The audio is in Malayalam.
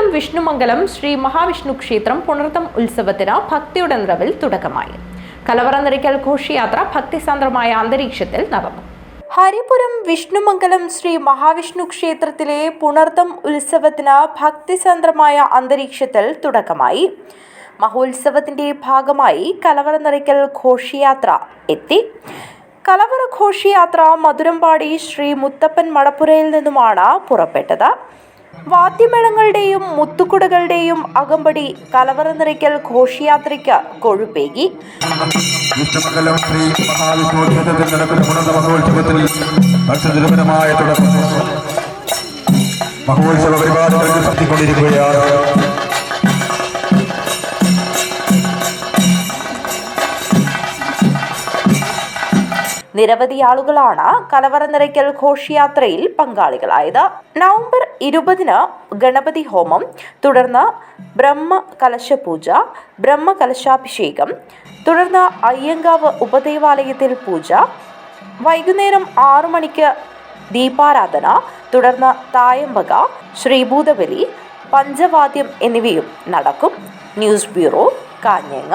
ഹരിപുരം വിഷ്ണുമംഗലം ശ്രീ മഹാവിഷ്ണു ക്ഷേത്രം പുണർത്തം ഉത്സവത്തിന് ഭക്തിയുടെ നിറവിൽ തുടക്കമായി. കലവറ നിറയ്ക്കൽ ഘോഷയാത്ര ഭക്തിസാന്ദ്രമായ അന്തരീക്ഷത്തിൽ നടന്നു. ഹരിപുരം വിഷ്ണുമംഗലം ശ്രീ മഹാവിഷ്ണു ക്ഷേത്രത്തിലെ പുണർത്തം ഉത്സവത്തിന് ഭക്തിസാന്ദ്രമായ അന്തരീക്ഷത്തിൽ തുടക്കമായി. മഹോത്സവത്തിന്റെ ഭാഗമായി കലവറ നിറയ്ക്കൽ ഘോഷയാത്ര എത്തി. കലവറ ഘോഷയാത്ര മധുരമ്പാടി ശ്രീ മുത്തപ്പൻ മടപ്പുരയിൽ നിന്നുമാണ് പുറപ്പെട്ടത്. വാദ്യമേളങ്ങളുടെയും മുത്തുകുടകളുടെയും അകമ്പടി കലവറ നിറയ്ക്കൽ ഘോഷയാത്രയ്ക്ക് കൊഴുപ്പേകി. മഹോത്സവ നിരവധി ആളുകളാണ് കലവറ നിറയ്ക്കൽ ഘോഷയാത്രയിൽ പങ്കാളികളായത്. നവംബർ ഇരുപതിന് ഗണപതി ഹോമം തുടർന്ന് ബ്രഹ്മ കലശപൂജ ബ്രഹ്മ കലശാഭിഷേകം തുടർന്ന് അയ്യങ്കാവ് ഉപദേവാലയത്തിൽ പൂജ വൈകുന്നേരം ആറു മണിക്ക് ദീപാരാധന തുടർന്ന് തായമ്പക ശ്രീഭൂതബലി പഞ്ചവാദ്യം എന്നിവയും നടക്കും. News bureau കാഞ്ഞങ്ങ.